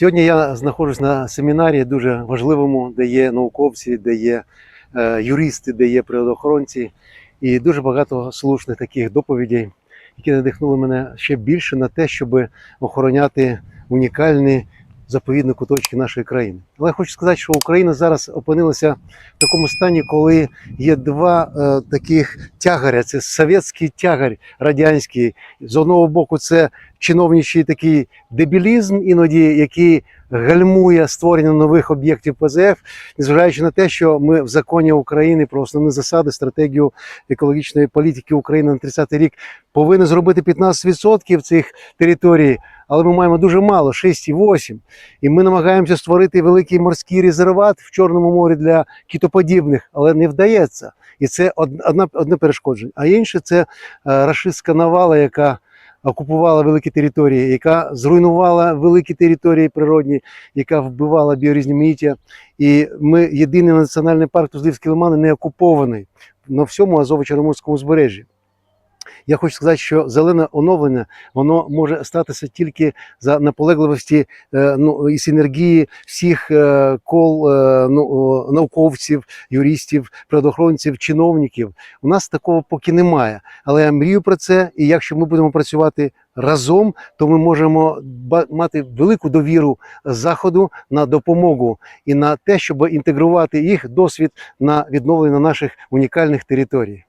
Сьогодні я знаходжусь на семінарі дуже важливому, де є науковці, де є е, юристи, де є природоохоронці, і дуже багато слушних таких доповідей, які надихнули мене ще більше на те, щоб охороняти унікальні заповідні куточки нашої країни. Але я хочу сказати, що Україна зараз опинилася в такому стані, коли є два е, таких тягаря: це совєтський тягарь радянський. З одного боку, це чиновничий такий дебілізм, іноді який гальмує створення нових об'єктів ПЗФ, незважаючи на те, що ми в законі України про основні засади, стратегію екологічної політики України на 30-й рік повинні зробити 15% цих територій, але ми маємо дуже мало 6,8%. І ми намагаємося створити великий морський резерват в Чорному морі для кітоподібних, але не вдається. І це одна, одне перешкодження. А інше це е, рашистська навала, яка окупувала великі території, яка зруйнувала великі території природні, яка вбивала біорізноманіття. І ми єдиний національний парк Тузлівські лимани не окупований на всьому Азово-Чорноморському збережжі. Я хочу сказати, що зелене оновлення воно може статися тільки за наполегливості е, ну, і синергії всіх е, кол е, ну, науковців, юристів, природоохоронців, чиновників. У нас такого поки немає. Але я мрію про це. І якщо ми будемо працювати разом, то ми можемо мати велику довіру заходу на допомогу і на те, щоб інтегрувати їх досвід на відновлення наших унікальних територій.